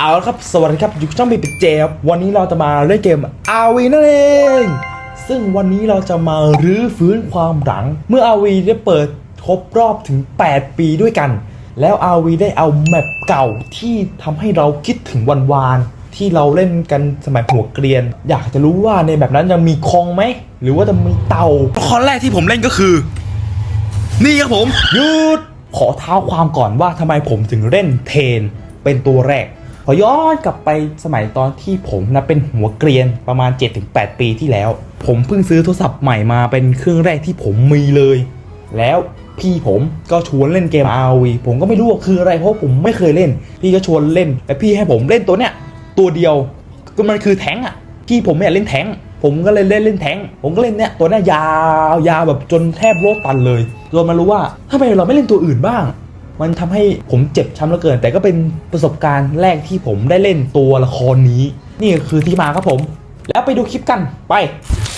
เอาละครับ สวัสดีครับอยู่กับช่องบีปิเจครับวันนี้เราจะมาเล่นเกมอาวีนั่นเอง ซึ่งวันนี้เราจะมารื้อฟื้นความหลัง เมื่ออาวีได้เปิดครบรอบถึง 8 ปีด้วยกัน แล้วอาวีได้เอาแมปเก่าที่ทำให้เราคิดถึงวันวานๆที่เราเล่นกันสมัยหัวเกรียน อยากจะรู้ว่าในแบบนั้นยังมีคองไหม หรือว่าจะมีเต่าข้อแรกที่ผมเล่นก็คือ นี่ครับผมหยุดขอเท้าความก่อนว่าทำไมผมถึงเล่นเทนเป็นตัวแรกข อย้อนกลับไปสมัยตอนที่ผมนะเป็นหัวเกรียนประมาณ 7-8 ปีที่แล้ว ผมเพิ่งซื้อโทรศัพท์ใหม่มาเป็นเครื่องแรกที่ผมมีเลย แล้วพี่ผมก็ชวนเล่นเกม ROV ผมก็ไม่รู้ว่าคืออะไรเพราะผมไม่เคยเล่น พี่ก็ชวนเล่นแต่พี่ให้ผมเล่นตัวเนี้ยตัวเดียวก็มันคือแทงอะพี่ผมไม่อยากเล่นแทงผมก็เลยเล่นเล่นแทงผมก็เล่นเนี้ยตัวเนี้ยยาวยาวแบบจนแทบโลดตันเลยจนมารู้ว่าทำไมเราไม่เล่นตัวอื่นบ้าง มันทำให้ผมเจ็บช้ำเหลือเกิน แต่ก็เป็นประสบการณ์แรกที่ผมได้เล่นตัวละครนี้ นี่คือที่มาครับผม แล้วไปดูคลิปกันไป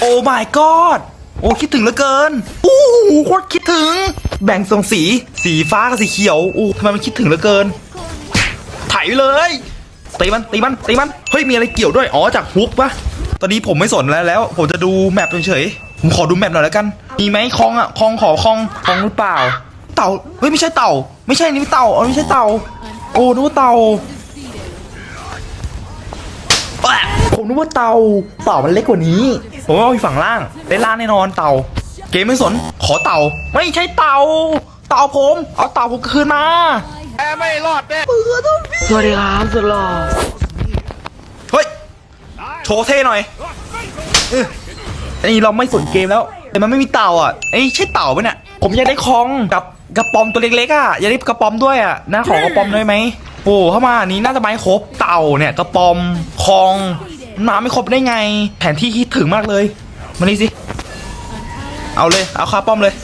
โอ้ my god โอ้ คิดถึงเหลือเกินอู้หูโคตรคิดถึง แบ่งทรงสี สีฟ้ากับสีเขียวอู้ทำไมมันคิดถึงเหลือเกินไถเลยตีมันตีมันตีมันเฮ้ยมีอะไรเกี่ยวด้วยอ๋อจากฮุกปะตอนนี้ผมไม่สนแล้วแล้ว ผมจะดูแมปเฉยๆผมขอดูแมปหน่อยแล้วกัน มีไหมคลองอะคลองขอคลองคลองหรือเปล่า เต่าเฮ้ยไม่ใช่เต่า ไม่ใช่นี่เต่าอ๋อไม่ใช่เต่า โอ้นึกว่าเต่าแอะผมนึกว่าเต่าเต่ามันเล็กกว่านี้ ผมว่าอยู่ฝั่งล่างได้ล่างแน่นอนเต่า เกมไม่สนขอเต่า ไม่ใช่เต่า เต่าผม เอาเต่าผมคืนมาสวัสดีครับสุดหล่อเฮ้ยโชว์เท่หน่อยเอออันนี้เราไม่สนเกมแล้วแต่มันไม่มีเต่าอะไอ้ยใช่เต่าปะเนี่ย ผมอยากได้คองกับกระป๋อมตัวเล็กๆอะอยากได้กระป๋อมด้วยอะนะขอกระป๋อมได้ไหมโอ้เข้ามานี้น่าจะไม่ครบเต่าเนี่ยกระป๋อมคองมาไม่ครบได้ไง แผนที่คิดถึงมากเลยมานี่สิ เอาเลยเอาคาป้อมเลย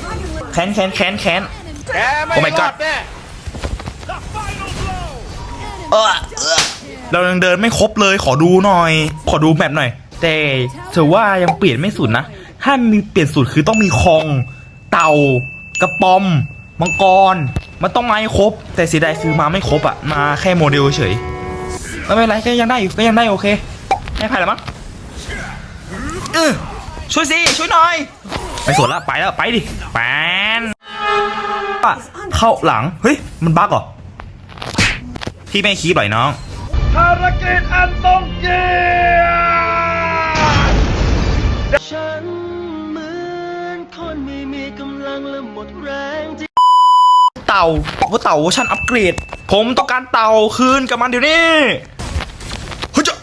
แคนแคนแคนแคนแกไม่โอ้ my god อดเออเรายังเดินไม่ครบเลยขอดูหน่อย ขอดูแมปหน่อย แต่ถือว่ายังเปลี่ยนไม่สุดนะ ถ้ามีเปลี่ยนสูตรคือต้องมีคอง เต่ากระปอม มังกร มันต้องมาให้ครบ แต่เสียดายคือมาไม่ครบอะมาแค่โมเดลเฉยไม่เป็นไรก็ยังได้อยู่ก็ยังได้โอเคไม่ใครละมั้งเออช่วยสิช่วยหน่อยไม่สนละไปแล้วไปดิแปนอะเข้าหลัง เฮ้ย มันบั๊กเหรอ พี่ไม่คีบหน่อยน้องภารกิจอันต้องเกียร งและหมดแรงที่เต่าว่าเต่าเวอร์ชันอัปเกรด ผมต้องการเต่าคืนกับมันเดี๋ยวนี้เฮ้ยจะ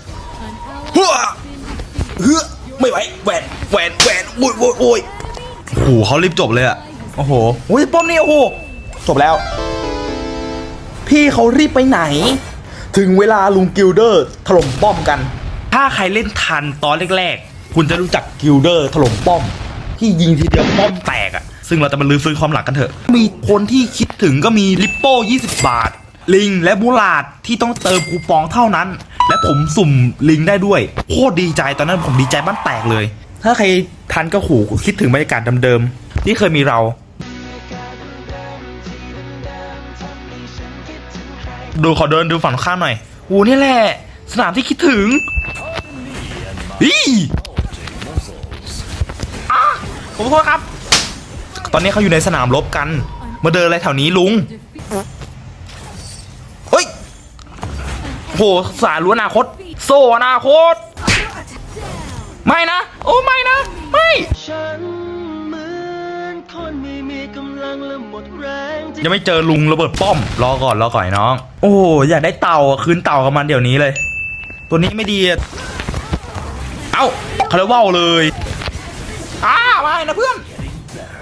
ฮ้อฮ้อไม่ไหวแหวนแหวนแหวนโอ้ยโอ้ยโอ้ยโอ้โหเขารีบจบเลยอะโอ้โหโอ้ยป้อมนี่โอ้โหจบแล้ว พี่เขารีบไปไหน ถึงเวลาลุงกิลเดอร์ถล่มป้อมกัน ถ้าใครเล่นทันตอนแรกๆ คุณจะรู้จักกิลเดอร์ถล่มป้อม ที่ยิงทีเดียวป้อมแตกอะ ซึ่งเราจะมาลื้อฟื้นความหลังกันเถอะ มีคนที่คิดถึงก็มีลิปโป้20 บาท ลิงและมูลาดที่ต้องเติมคูปองเท่านั้น และผมสุ่มลิงได้ด้วย โคตรดีใจตอนนั้นผมดีใจบ้านแตกเลย ถ้าใครทันก็ขู่คิดถึงบรรยากาศเดิมๆที่เคยมีเราดูขอเดินดูฝั่งข้ามหน่อยอ้นี่แหละ สนามที่คิดถึงอีอะผมขอโทษครับ ตอนนี้เขาอยู่ในสนามรบกัน มาเดินอะไรแถวนี้ลุงเฮ้ยโหสารรู้อนาคต โซอนาคต ไม่นะ โอ้ไม่นะ ไม่ฉันเหมือนคนไม่มีกำลังและหมดแรงที่ยังไม่เจอลุงระเบิดป้อม รอก่อนรอก่อนไอ้น้อง โอ้อยากได้เต่าอะคืนเต่ากับมันเดี๋ยวนี้เลย ตัวนี้ไม่ดีอะเอ้าคาร์ว่าวเลยอ้าไม่นะเพื่อน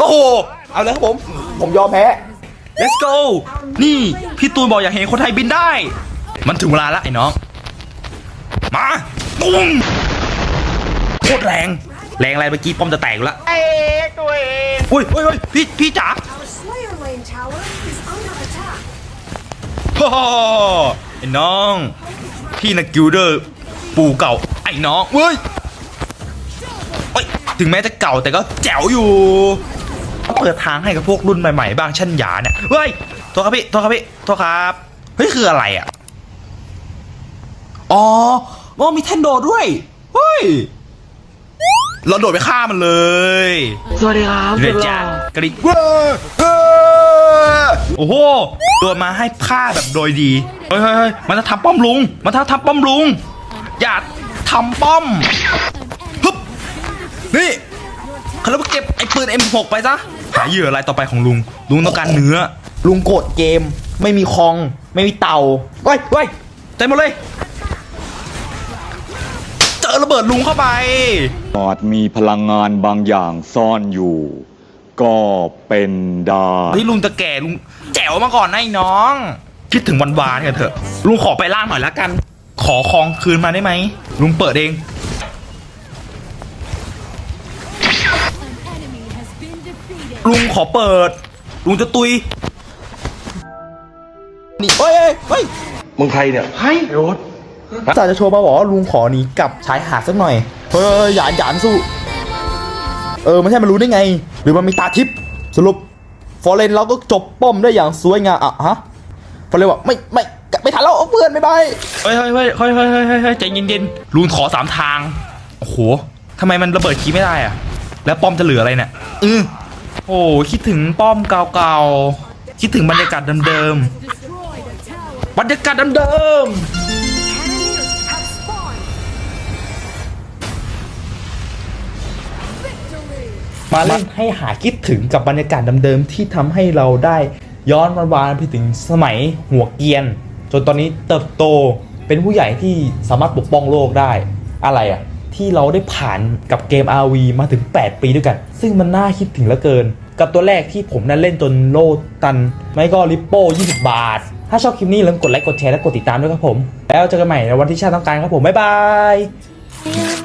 โอ้โห เอาเลยครับผม ผมยอมแพ้ let's go นี่ พี่ตูนบอกอยากเห็นคนไทยบินได้ มันถึงเวลาแล้วไอ้น้อง มาตุ้มโคตรแรง แรงอะไรเมื่อกี้ป้อมจะแตกอยู่แล้วไอ้ตัวเองอุ้ยอุ้ยอุ้ยพี่พี่จ๋า Our Slayer Lane Tower is under attack. ฮ่าไอ้น้อง พี่นักกิลเดอร์ปู่เก่า ไอ้น้องเว้ยเอ้ย ถึงแม้จะเก่าแต่ก็แจ๋วอยู่ เปิดทางให้กับพวกรุ่นใหม่ๆบ้างเช่นหยาเนี่ยเฮ้ยโทษครับพี่โทษครับพี่โทษครับเฮ้ยคืออะไรอะอ๋อว่ามีแท่นโดดด้วยเฮ้ยเราโดดไปฆ่ามันเลยสวัสดีครับเรนจ้ากริ๊กเว้อเอ้อโอ้โหโดดมาให้ฆ่าแบบโดยดีเฮ้ยเฮ้ยเฮ้ยมันจะทำป้อมลุง มันจะทำป้อมลุง อย่าทำป้อมฮึบนี่เขาเรียกว่าเก็บไอ้ปืน M6 ไปซะ หาเหยื่ออะไรายต่อไปของลุง ลุงต้องการเนื้อ ลุงโกรธเกม ไม่มีคอง ไม่มีเตาเว้ยเว้ยเต็มหมดเลย เจอระเบิดลุงเข้าไป อาจมีพลังงานบางอย่างซ่อนอยู่ ก็เป็นได้เฮ้ยลุงจะแก่ลุงแจ๋วมาก่อนนะไอ้น้อง คิดถึงวันวานกันเถอะ ลุงขอไปล่างหน่อยละกัน ขอคองคืนมาได้ไหมลุงเปิดเอง ลุงขอเปิด ลุงจะตุย นี่เฮ้ยเฮ้ยเฮ้ยมึงใครเนี่ยใครไอ้โอ๊ตจ่าจะโชว์มาบอกว่าลุงขอหนีกลับชายหาดสักหน่อย เฮ้ยหยานหยานสู้ เออไม่ใช่มันรู้ได้ไง หรือมันมีตาทิพย์สรุป ฟอร์เรนเราก็จบป้อมได้อย่างสวยงามอะฮะ ฟอร์เรนบอกไม่ไม่ไม่ทันแล้วเพื่อนไม่บายเฮ้ยเฮ้ยเฮ้ยเฮ้ยเฮ้ยเฮ้ยเฮ้ยใจเย็นๆลุงขอสามทาง โอ้โหทำไมมันระเบิดคีย์ไม่ได้อะแล้วป้อมจะเหลืออะไรเนี่ย อือ โอ้คิดถึงป้อมเก่าๆ คิดถึงบรรยากาศเดิมๆ บรรยากาศเดิมๆ มาเล่นให้หาคิดถึงกับบรรยากาศเดิมๆ ที่ทำให้เราได้ย้อนวันวานไปถึงสมัยหัวเกียน จนตอนนี้เติบโตเป็นผู้ใหญ่ที่สามารถปกป้องโลกได้อะไรอะ ที่เราได้ผ่านกับเกม RV มาถึง 8 ปีด้วยกัน ซึ่งมันน่าคิดถึงเหลือเกิน กับตัวแรกที่ผมนั้นเล่นจนโลดตัน ไม่ก็ริปโป้ 20 บาท ถ้าชอบคลิปนี้อย่าลืมกดไลค์กดแชร์และกดติดตามด้วยครับผม แล้วเจอกันใหม่ในวันที่ชาติต้องการครับผมบ๊ายบาย